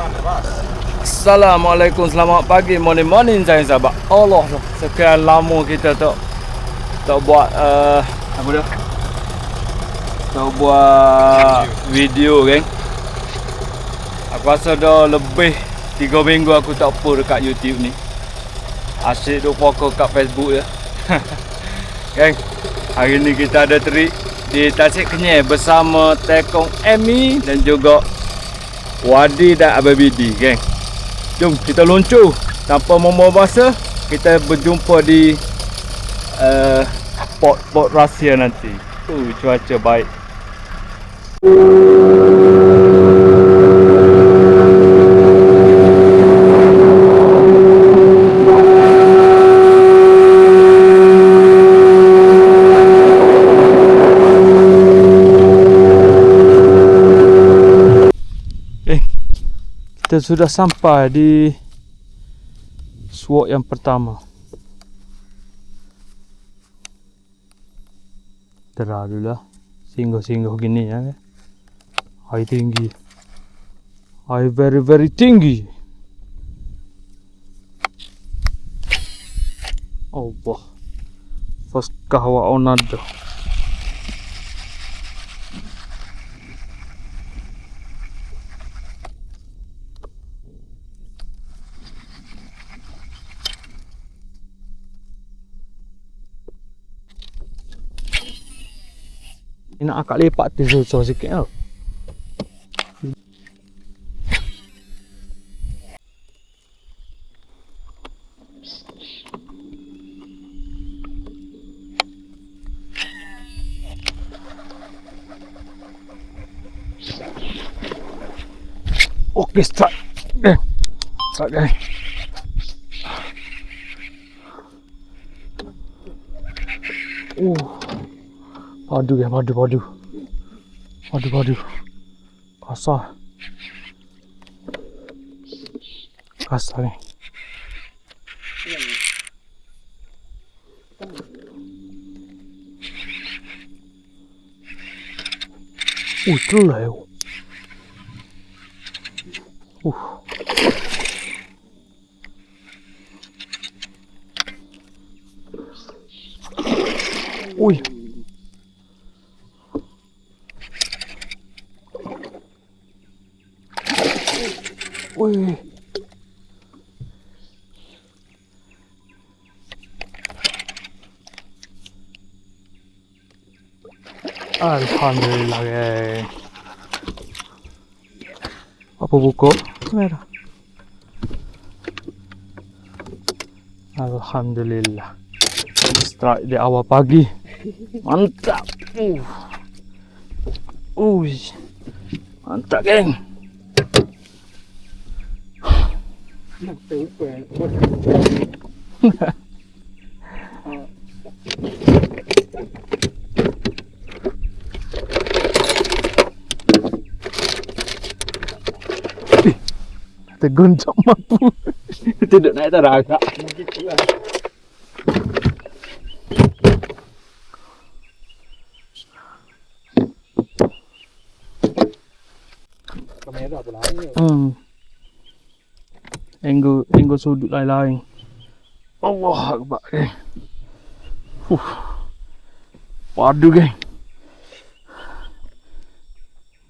Assalamualaikum, selamat pagi, morning morning saya sahabat. Allah, sekian lama kita tak tak buat uh, apa dia? Tak buat video kan. Aku rasa dah lebih 3 minggu aku tak upload dekat YouTube ni. Asyik duk fokus kat Facebook je. Geng, hari ni kita ada trip di Tasik Kenyir bersama Tekong Amy dan juga Wadi dan Ababidi, geng. Jom kita luncur tanpa membuang masa. Kita berjumpa di uh, port-port rahsia nanti. Tu cuaca baik. Eh, kita sudah sampai di swap yang pertama. Terlalulah singgah-singgah gini ya. Air tinggi. Air very very tinggi. Allah. First kahwa onado. Nak akak lepak tu susah sikit tau. Okey, start. Eh. Start guys. Oh. Padu ya, padu, padu. Padu, padu. Kasar. Kasar ni. Oh, itu lah ya. Uh. Ui. Ui. Alhamdulillah geng. Apa buku? Merah. Alhamdulillah. Strike di awal pagi. Mantap. Uh. Ui. Mantap geng. Terguncang mampu. Tidak naik teragak. Kamera pula ni. Hmm. Angle angle sudut lain-lain. Allah Akbar geng. Huh. Padu geng.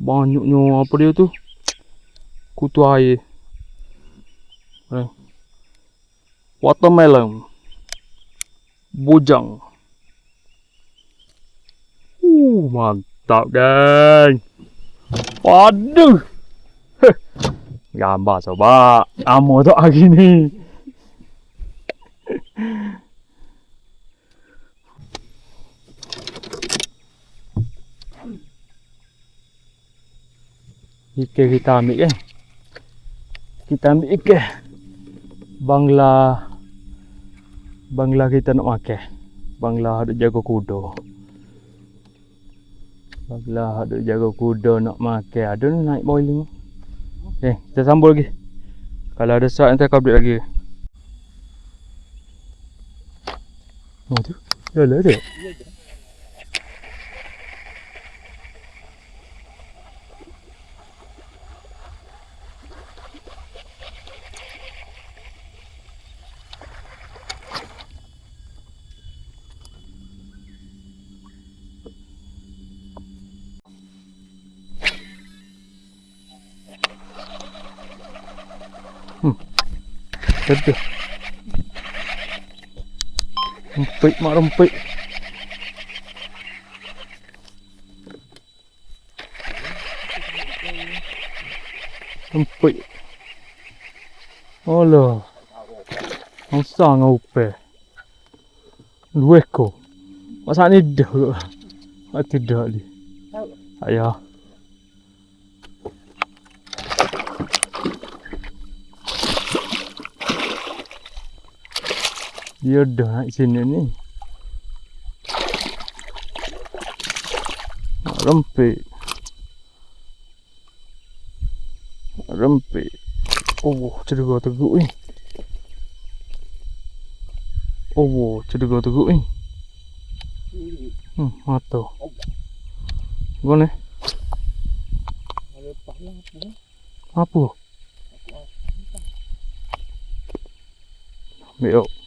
Banyaknya apa dia tu? Kutu air. Eh. Watermelon. Bujang. Uh, mantap geng. Waduh. Gambar coba. Amo tu hari ni. Ikan kita ambil kan. Kita ambil ikan. Bangla. Bangla kita nak makan. Bangla ada jaga kuda. Bangla ada jaga kuda nak makan. Ada ni naik boiling. Eh, kita sambung lagi. Kalau ada saat nanti aku update lagi. Oh tu. Ya lah tu. Ada. Rempit mak rempit. Rempit. Alah. Masa ngau upe. Dua ekor. Masa ni dah? Ah, tidak ni. Ayah. Dia dah naik sini ni. Mak Rempit. Oh, cedera teruk ni. Oh, cedera teruk ni. Hmm, mata. Gimana? Apa? Ambil yuk.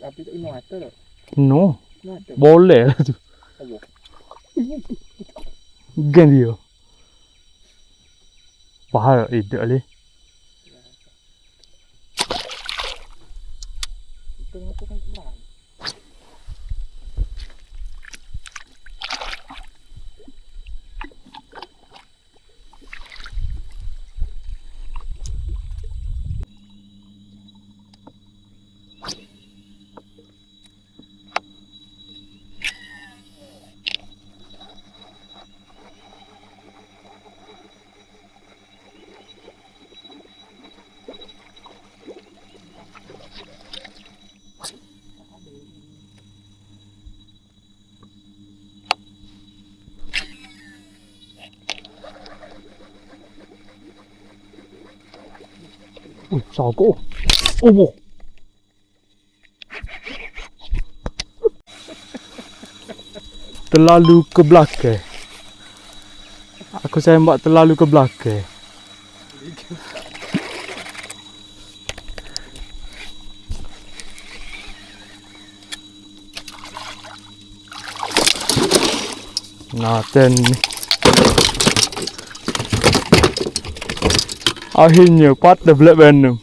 Tapi tak kena mata tak? No. Mata. Boleh lah tu. Apa? Gan dia. Faham tak? Eh, tak boleh. Kita mata kan kelam. Ui, sago. Oh. Terlalu ke belakang. Aku sembak terlalu ke belakang. Nah, ni. Akhirnya patah Black Venom.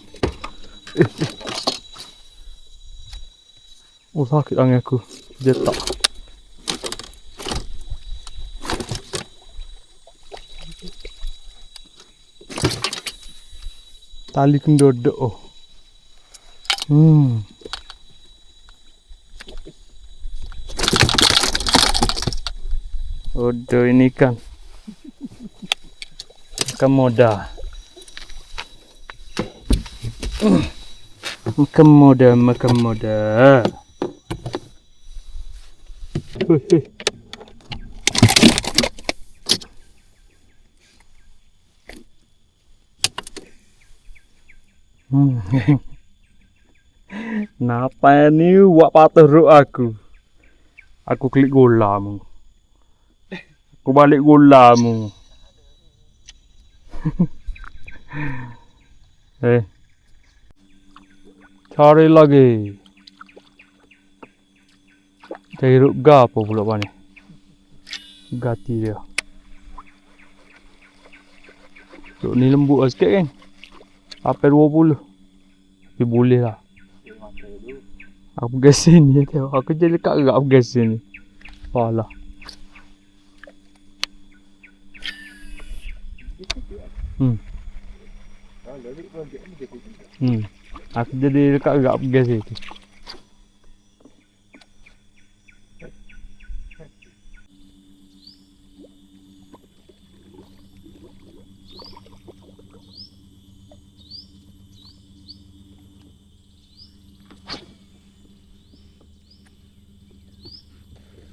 Oh sakit tangan aku. Dia tak. Tali kendodok oh. Hmm. Odo ini kan. Kan modal. Hei. Hmm. Napa ni buat patah ruk aku? Aku klik gula mu. Aku balik gula mu. eh. Cari lagi. Cari ruk ga apa pula ni? Gati dia. Ruk ni lembut lah sikit kan? Sampai 20. Tapi boleh lah. Aku pergi sini tengok. Aku je dekat ke aku pergi sini. Alah. Hmm. Ni. Hmm. Aku jadi dekat aku pergi situ.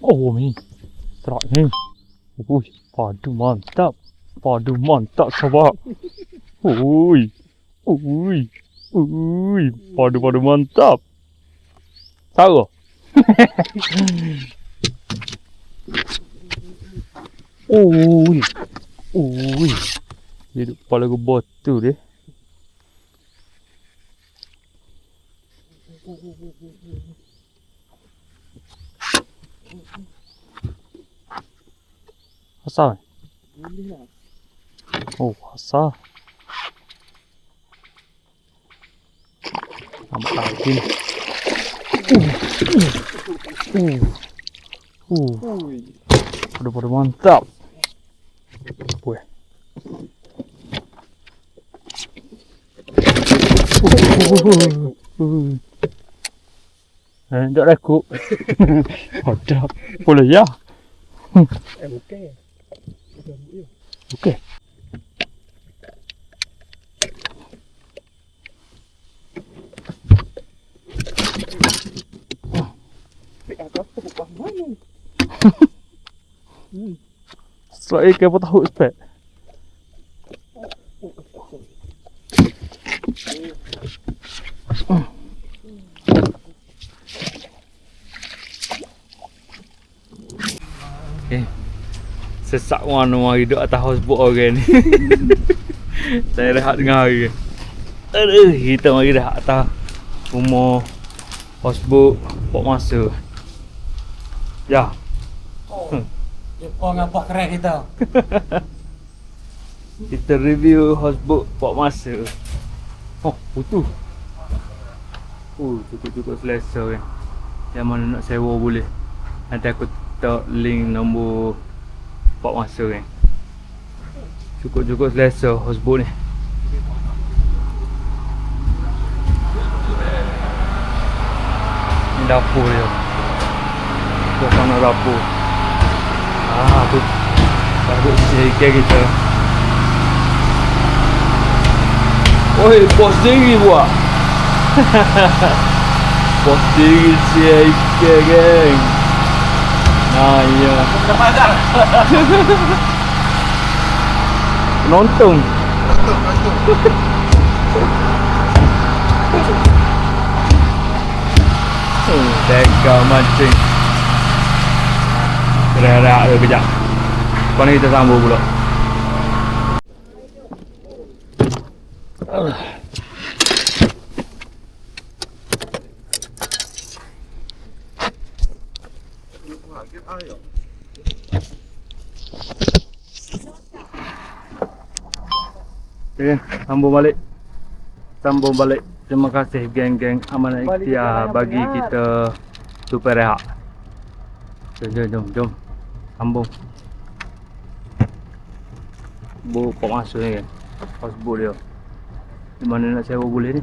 Oh ni. Serak ni. Ui, padu mantap. Padu mantap sabar. Ui. Ui. Ui, padu-padu mantap. Tahu? Ui. Ui. Dia duduk kepala aku botol dia. Nampak lagi. Uh. Uh. Uh. Ui. Pada-pada mantap. Weh. Eh, tak. Ada. Boleh ya? Eh, okey. Okey. Strike ke apa tahu spek. Okay. Sesak mana mari duduk atas houseboat orang ni. Saya rehat tengah hari. Aduh, kita mari dah atas rumah houseboat pok masa. Ya. Jepang apa keren kita. Kita review houseboat pok masa. Oh, putu. Oh, cukup-cukup selesa kan. Yang mana nak sewa boleh. Nanti aku tak link nombor pok masa kan. Cukup-cukup selesa houseboat ni. Ni dapur dia. Suasana dapur. Ah, tu. Bagus sikit kita. Oi, bos sendiri buat. bos sendiri sikit geng. Nah, ya. Dapat dah. Penonton. Oh, tega mancing. Rehat-rehat dulu kejap. Lepas ni kita sambung pula. Okay, sambung balik. Sambung balik. Terima kasih geng-geng Amanah Ikhtiar bagi kita super rehat. Jom, jom, jom, jom. Sambung. Bu pok masuk ni kan. Houseboat dia. Di mana nak sewa boleh ni?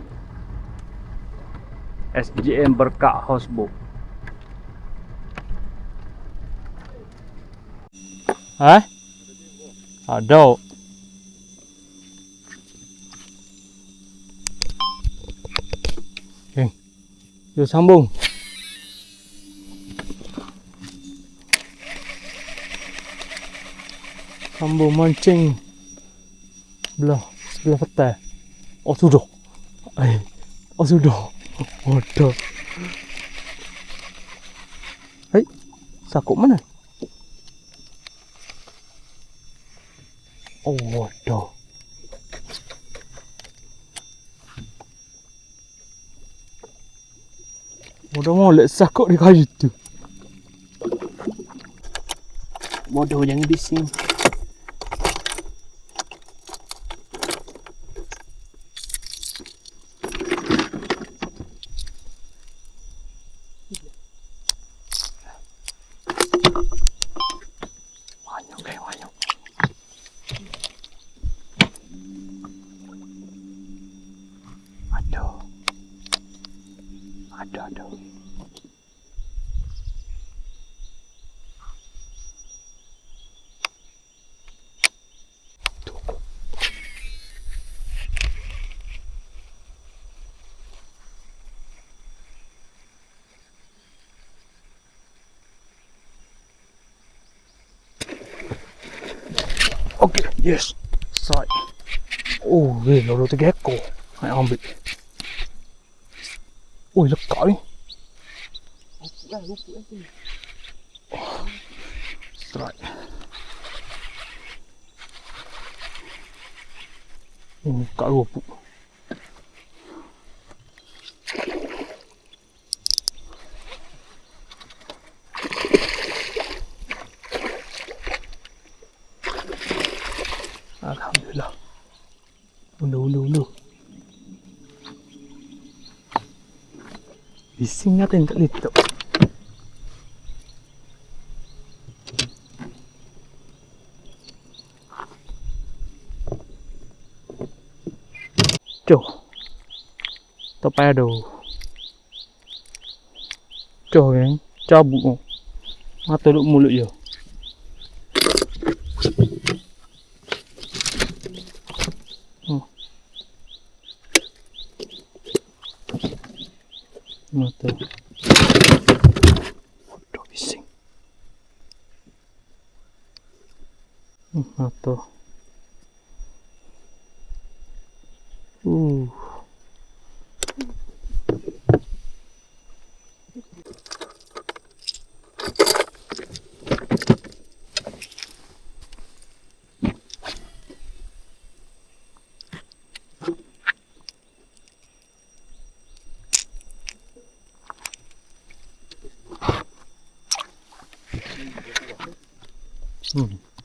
SGM Berkak Houseboat. Ha? Ada. Okay. Yuk sambung. Sambung mancing. Belah sebelah petai. Oh sudah. Eh. Oh sudah. Oh dah. Hei. Sakut mana? Oh dah. Udah molek sakut di kayu tu. Bodoh jangan bising. Banyak kan banyak. Aduh. Aduh aduh. Okey, yes. Strike. Oh, weh, lalu tiga ekor. Saya ambil. Oh, lekat ni. Dah, rumput nanti. Strike. Oh, kat rupuk. Alhamdulillah. Undu, undu, undu. Bising natin kat. Tak payah dah. Jom kan. Cabut. Mata duk mulut je. Mata. Waduh bising. Hmm, Mata. Uh.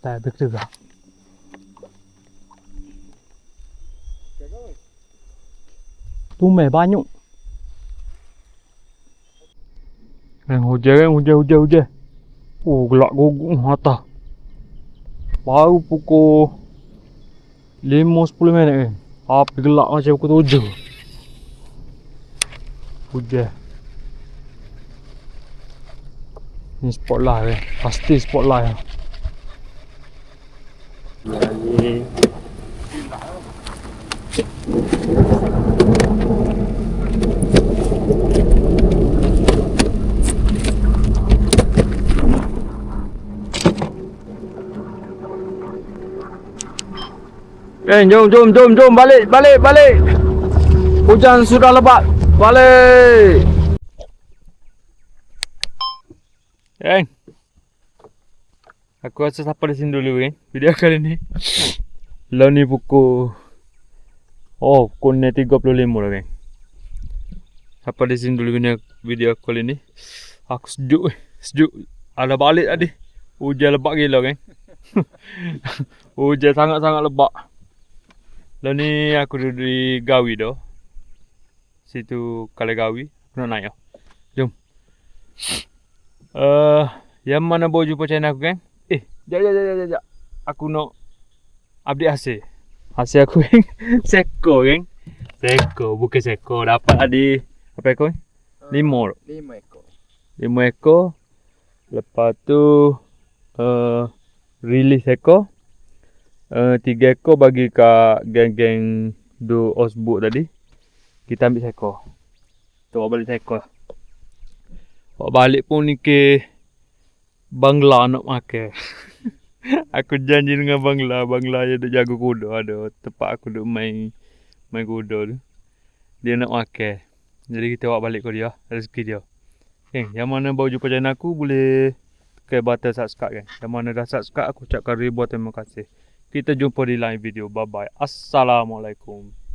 Hmm, tak ada juga. Tumai banyak. Eh, hujan kan, hujan, hujan, hujan. Oh, gelak guguk mata. Baru pukul 5-10 minit kan. Api gelak macam pukul 7. Hujan. Ni spotlight kan. Pasti spotlight lah. Eh, jom, jom, jom, jom, balik, balik, balik. Hujan sudah lebat. Balik. Eh. Aku rasa sampai di sini dulu kan. Video kali ni. Lah ni pukul Oh, pukul ni 35 dah kan. Sampai di sini dulu video, video kali ni. Aku sejuk eh. Sejuk. Ada balik tadi. Hujan lebat gila kan. Hujan sangat-sangat lebat. Lah ni aku duduk di Gawi dah. Situ Kale Gawi. Aku nak naik dah. Jom. Eh, uh, yang mana bawa jumpa channel aku kan? Jap jap jap jap, jap. Aku nak update hasil. Hasil aku kan seko kan. Seko bukan seko dapat di apa ekor? ni? Lima. Lima ekor. Lima ekor. Lepas tu uh, release ekor. Uh, tiga ekor bagi kat geng-geng do osbook tadi. Kita ambil seekor. Tu balik seekor. Bawa balik pun ni ke Bangla nak makan. aku janji dengan Bangla, Bangla dia duk jaga kuda ada tempat aku duk main main kuda tu. Dia nak makan. Jadi kita bawa balik ke dia, rezeki dia. Okay, yang mana baru jumpa channel aku boleh tekan button subscribe kan. Yang mana dah subscribe aku ucapkan ribuan terima kasih. Kita jumpa di lain video. Bye bye. Assalamualaikum.